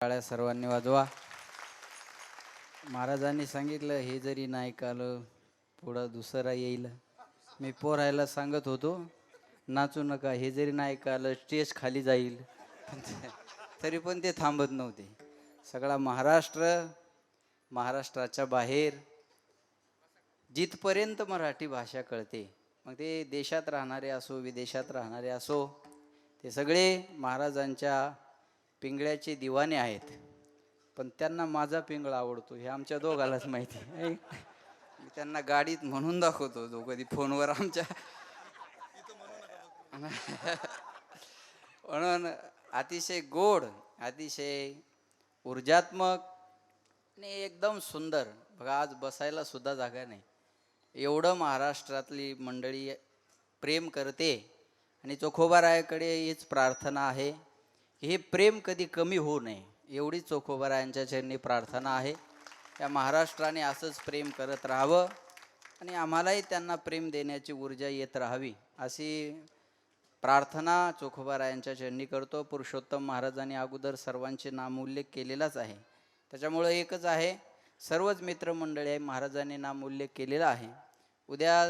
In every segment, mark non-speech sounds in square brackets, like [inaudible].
टाळ्या सर्वांनी वाजवा. महाराजांनी सांगितलं हे जरी नाही कालं पुढं दुसरा येईल. मी पोरायला सांगत होतो नाचू नका हे जरी नाही आलं स्टेज खाली जाईल. तरी पण ते थांबत नव्हते. सगळा महाराष्ट्र महाराष्ट्राच्या बाहेर जिथपर्यंत मराठी भाषा कळते मग ते देशात राहणारे असो विदेशात राहणारे असो ते सगळे महाराजांच्या पिंगळ्याचे दिवाने आहेत पण त्यांना माझा पिंगळा आवडतो हे आमच्या दोघालाच माहिती आहे. [laughs] मी त्यांना गाडीत म्हणून दाखवतो जो कधी फोनवर आमच्या [laughs] म्हणून अतिशय गोड अतिशय ऊर्जात्मक आणि एकदम सुंदर. बघा आज बसायला सुद्धा जागा नाही. एवढं महाराष्ट्रातली मंडळी प्रेम करते आणि चोखोबारायाकडे हीच प्रार्थना आहे. हे प्रेम कधी कमी होऊ नये एवढी चोखोबारायांच्या चरणी प्रार्थना आहे. या महाराष्ट्राने असंच प्रेम करत राहावं आणि आम्हालाही त्यांना प्रेम देण्याची ऊर्जा येत राहावी अशी प्रार्थना चोखोबारायांच्या चरणी करतो. पुरुषोत्तम महाराजांनी अगोदर सर्वांचे नामोल्लेख केलेलाच आहे. त्याच्यामुळं एकच आहे सर्वच मित्रमंडळी आहे महाराजांनी नामोल्लेख केलेला आहे. उद्या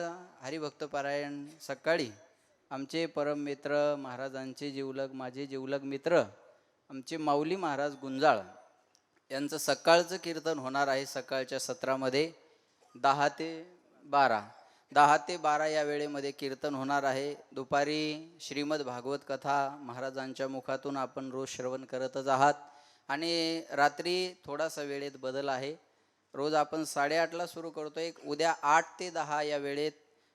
हरिभक्तपारायण सकाळी आमचे परम मित्र महाराजांचे जीवलग माझे जीवलग मित्र आमचे माऊली महाराज गुंजाळ यांचं सकाळचं कीर्तन होणार आहे सकाळच्या सत्रामध्ये. दहा ते बारा. दहा ते बारा या वेळेमध्ये कीर्तन होणार आहे. दुपारी श्रीमद भागवत कथा महाराजांच्या मुखातून आपण रोज श्रवण करतच आहात. आणि रात्री थोडासा वेळेत बदल आहे. रोज आपण साडेआठला सुरू करतो एक उद्या आठ ते दहा या वेळेत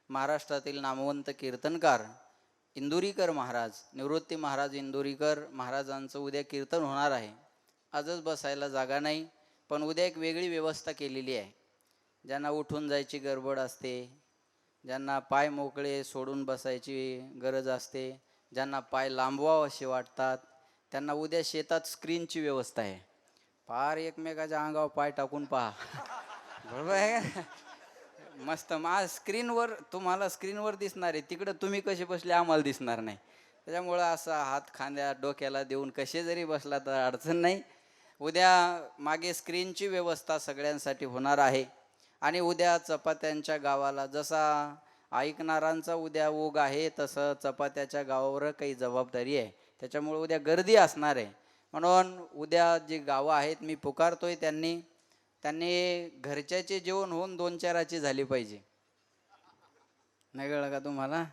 महाराष्ट्रातील नामवंत कीर्तनकार इंदुरीकर महाराज निवृत्ती महाराज इंदुरीकर महाराजांचं उद्या कीर्तन होणार आहे. आजच बसायला जागा नाही पण उद्या एक वेगळी व्यवस्था केलेली आहे. ज्यांना उठून जायची गडबड असते ज्यांना पाय मोकळे सोडून बसायची गरज असते ज्यांना पाय लांबवावं असे वाटतात त्यांना उद्या शेतात स्क्रीनची व्यवस्था आहे. फार एकमेकाच्या अंगावर पाय टाकून पहा. बरोबर आहे मस्त. मा स्क्रीनवर तुम्हाला स्क्रीनवर दिसणार आहे. तिकडं तुम्ही कसे बसले आम्हाला दिसणार नाही. त्याच्यामुळं असा हात खांद्या डोक्याला देऊन कसे जरी बसला तर अडचण नाही. उद्या मागे स्क्रीनची व्यवस्था सगळ्यांसाठी होणार आहे. आणि उद्या चपात्यांच्या गावाला जसा ऐकणारांचा उद्या ओघ आहे तसं चपात्याच्या गावावर काही जबाबदारी आहे. त्याच्यामुळे उद्या गर्दी असणार आहे. म्हणून उद्या जी गावं आहेत मी पुकारतोय त्यांनी. त्यांनी घरच्याचे जेवण होऊन दोन चाराची झाली पाहिजे. नाही कळलं का तुम्हाला?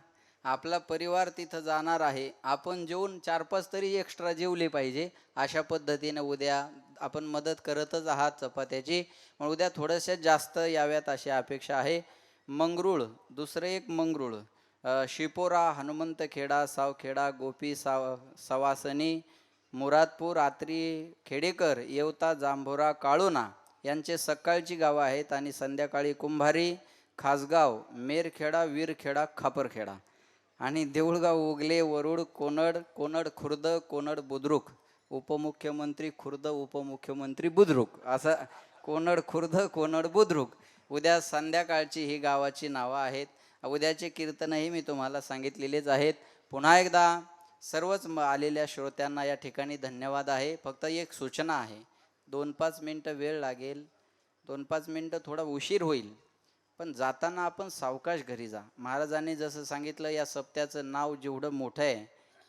आपला परिवार तिथं जाणार आहे. आपण जेवून चार पाच तरी एक्स्ट्रा जेवले पाहिजे. अशा पद्धतीने उद्या आपण मदत करतच आहात चपात्याची. मग उद्या थोड्याशा जास्त याव्यात अशी अपेक्षा आहे. मंगरुळ दुसरं एक मंगरुळ. शिपोरा हनुमंतखेडा सावखेडा गोपी साव सवासनी मुरादपूर आत्री खेडेकर येवता जांभोरा काळोना. यांचे सकाळची गावं आहेत आणि संध्याकाळी कुंभारी खासगाव मेरखेडा वीरखेडा खापरखेडा. आणि देऊळगाव उगले वरुड कोनड कोनड खुर्द कोनड बुद्रुक. उपमुख्यमंत्री खुर्द उपमुख्यमंत्री बुद्रुक. असं कोनड खुर्द कोनड बुद्रुक. उद्या संध्याकाळची ही गावाची नावं आहेत. उद्याचे कीर्तनही मी तुम्हाला सांगितलेलेच आहेत. पुन्हा एकदा सर्वच म- आलेल्या श्रोत्यांना या ठिकाणी धन्यवाद आहे. फक्त एक सूचना आहे. दोन पाच मिनटं वेळ लागेल दोन पाच मिनटं थोडा उशीर होईल पण जाताना आपण सावकाश घरी जा. महाराजांनी जसं सांगितलं या सप्त्याचं नाव जेवढं मोठं आहे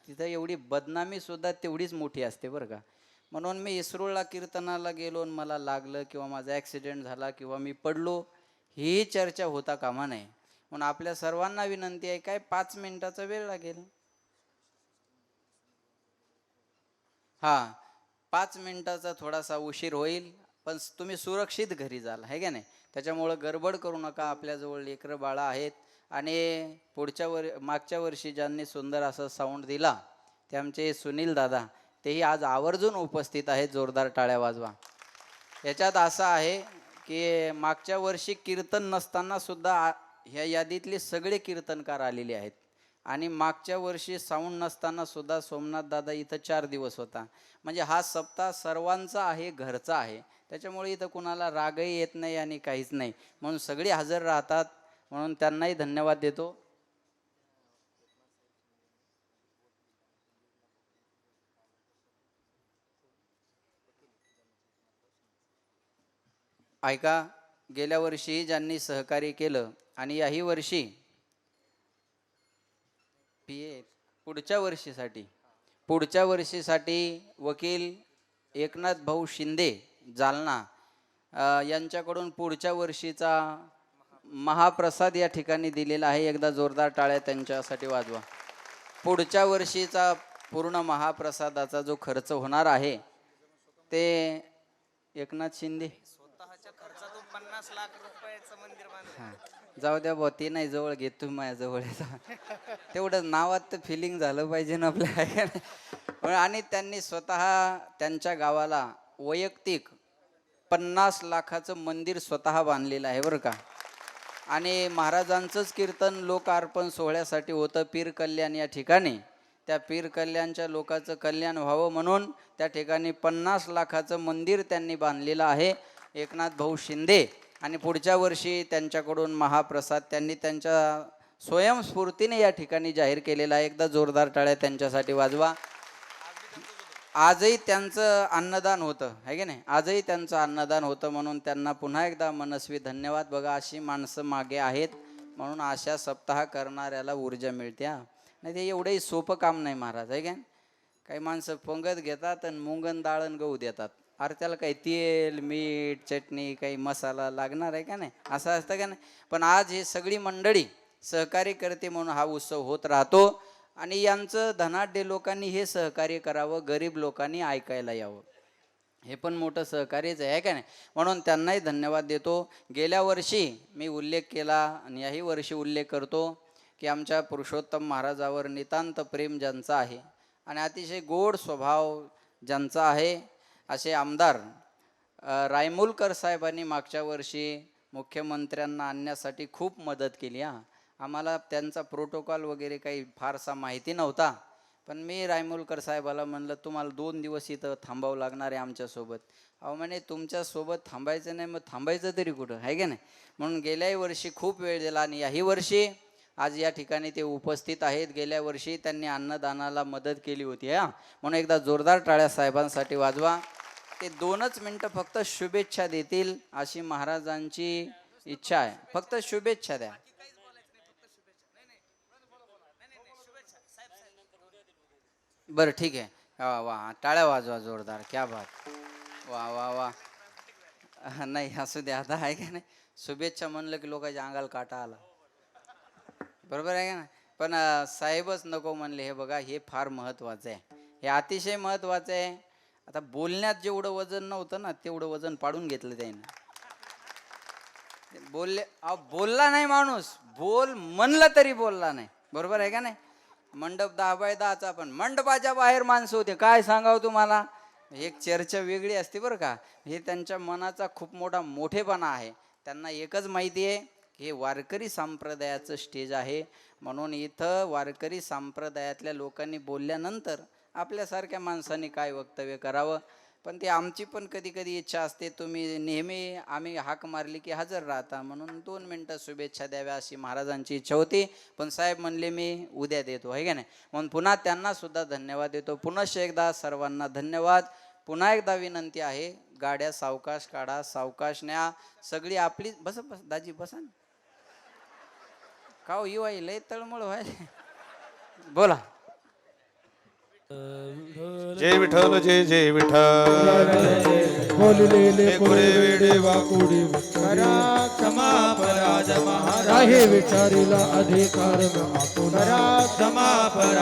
तिथं एवढी बदनामीसुद्धा तेवढीच मोठी असते बरं का. म्हणून मी इसरोळला कीर्तनाला गेलो आणि मला लागलं किंवा माझा ॲक्सिडेंट झाला किंवा मी पडलो ही चर्चा होता कामा नये. म्हणून आपल्या सर्वांना विनंती आहे काय पाच मिनिटाचा वेळ लागेल? हां. पाच मिनिटाचा थोडासा उशीर होईल पण तुम्ही सुरक्षित घरी जाल आहे का नाही? त्याच्यामुळं गडबड करू नका आपल्याजवळ लेकरं बाळा आहेत. आणि पुढच्या वर मागच्या वर्षी ज्यांनी सुंदर असं साऊंड दिला ते आमचे सुनील दादा तेही आज आवर्जून उपस्थित आहेत जोरदार टाळ्या वाजवा. याच्यात असं आहे की मागच्या वर्षी कीर्तन नसताना सुद्धा आ- ह्या यादीतले सगळे कीर्तनकार आलेले आहेत. आणि मागच्या वर्षी साऊंड नसताना सुद्धा सोमनाथ दादा इथं चार दिवस होता. म्हणजे हा सप्ताह सर्वांचा आहे घरचा आहे. त्याच्यामुळे इथं कुणाला रागही येत नाही आणि काहीच नाही. म्हणून सगळे हजर राहतात म्हणून त्यांनाही धन्यवाद देतो. ऐका गेल्या वर्षी ज्यांनी सहकार्य केलं आणि याही वर्षी पी ए पुढच्या वर्षीसाठी. पुढच्या वर्षीसाठी वकील एकनाथ भाऊ शिंदे जालना यांच्याकडून पुढच्या वर्षीचा महाप्रसाद या ठिकाणी दिलेला आहे. एकदा जोरदार टाळ्या त्यांच्यासाठी वाजवा. पुढच्या वर्षीचा पूर्ण महाप्रसादाचा जो खर्च होणार आहे ते एकनाथ शिंदे. स्वतःच्या खर्चातून पन्नास लाख रुपयाचं मंदिर बांधलं. जाऊ द्या भाऊ ते नाही जवळ घेत तुम्ही माझ्याजवळ. येता. तेवढं नावात तर फिलिंग झालं पाहिजे ना आपल्या. आणि त्यांनी स्वतः त्यांच्या गावाला वैयक्तिक पन्नास लाखाचं मंदिर स्वतः बांधलेलं आहे बरं का. आणि महाराजांचंच कीर्तन लोकार्पण सोहळ्यासाठी होतं पीर कल्याण या ठिकाणी. त्या पीर कल्याणच्या लोकांचं कल्याण व्हावं म्हणून त्या ठिकाणी पन्नास लाखाचं मंदिर त्यांनी बांधलेलं आहे. एकनाथ भाऊ शिंदे आणि पुढच्या वर्षी त्यांच्याकडून महाप्रसाद त्यांनी त्यांच्या स्वयंस्फूर्तीने या ठिकाणी जाहीर केलेला आहे. एकदा जोरदार टाळ्या त्यांच्यासाठी वाजवा. आजही त्यांचं अन्नदान होतं आहे की नाही? आजही त्यांचं अन्नदान होतं म्हणून त्यांना पुन्हा एकदा मनस्वी धन्यवाद. बघा अशी माणसं मागे आहेत म्हणून अशा सप्ताह करणाऱ्याला ऊर्जा मिळते हा. नाही ते एवढंही सोपं काम नाही महाराज आहे काय काही माणसं पंगत घेतात आणि मुंगन दाळण गहू देतात. अरे त्याला काही तेल मीठ चटणी काही मसाला लागणार आहे का नाही? असं असतं का नाही? पण आज हे सगळी मंडळी सहकार्य करते म्हणून हा उत्सव होत राहतो. आणि यांचं धनाढ्य लोकांनी हे सहकार्य करावं गरीब लोकांनी ऐकायला यावं. हे पण मोठं सहकार्यच आहे का नाही? म्हणून त्यांनाही धन्यवाद देतो. गेल्या वर्षी मी उल्लेख केला आणि याही वर्षी उल्लेख करतो की आमच्या पुरुषोत्तम महाराजावर नितांत प्रेम ज्यांचं आहे आणि अतिशय गोड स्वभाव ज्यांचा आहे असे आमदार रायमुलकर साहेबांनी मागच्या वर्षी मुख्यमंत्र्यांना आणण्यासाठी खूप मदत केली हां. आम्हाला त्यांचा प्रोटोकॉल वगैरे काही फारसा माहिती नव्हता पण मी रायमुलकर साहेबाला म्हणलं तुम्हाला दोन दिवस इथं थांबावं लागणार आहे आमच्यासोबत. अहो म्हणे तुमच्यासोबत थांबायचं नाही मग थांबायचं तरी कुठं आहे का नाही? म्हणून गेल्याही वर्षी खूप वेळ दिला आणि याही वर्षी आज या ठिकाणी ते उपस्थित आहेत. गेल्या वर्षी त्यांनी अन्नदानाला मदत केली होती हा. म्हणून एकदा जोरदार टाळ्या साहेबांसाठी वाजवा. ते दोनच मिनटं फक्त शुभेच्छा देतील अशी महाराजांची इच्छा आहे. फक्त शुभेच्छा द्या. बरं ठीक आहे. वा वा टाळ्या वाजवा जोरदार. क्या बात. वा वा वा. नाही असू द्या आता आहे का नाही? शुभेच्छा म्हणलं की लोकांच्या अंगाला काटा आला. बरोबर आहे का ना पण साहेबच नको म्हणले हे बघा हे फार महत्वाचं आहे. हे अतिशय महत्वाचं आहे. आता बोलण्यात जेवढं वजन नव्हतं ना तेवढं वजन पाडून घेतलं त्यानं. बोलले अहो, बोलला नाही माणूस. बोल म्हणलं तरी बोलला नाही. बरोबर आहे का नाही? मंडप दहा बाय दहाचा पण. मंडपाच्या बाहेर माणसं होते. काय सांगावं तुम्हाला? एक चर्चा वेगळी असते बरं का. हे त्यांच्या मनाचा खूप मोठा मोठेपणा आहे. त्यांना एकच माहिती आहे हे वारकरी संप्रदायाचं स्टेज आहे. म्हणून इथं वारकरी संप्रदायातल्या लोकांनी बोलल्यानंतर आपल्यासारख्या माणसांनी काय वक्तव्य करावं? पण ते आमची पण कधी कधी इच्छा असते तुम्ही नेहमी आम्ही हाक मारली की हजर राहता. म्हणून दोन मिनटं शुभेच्छा द्याव्या अशी महाराजांची इच्छा होती. पण साहेब म्हणले मी उद्या देतो. आहे का नाही? म्हणून पुन्हा त्यांना सुद्धा धन्यवाद देतो. पुनश्च एकदा सर्वांना धन्यवाद. पुन्हा एकदा विनंती आहे गाड्या सावकाश काढा सावकाश न्या. सगळी आपली बस बस दाजी बसा ना. का हो येऊ आई लय तळमळ व्हाय बोला. जय विठ्ठल जय जय विठ्ठल। बोललेले हे गुरे वेडे वाकुडी करा क्षमा पराज महाराज। आहे विचारीला अधिकार क्षमा परा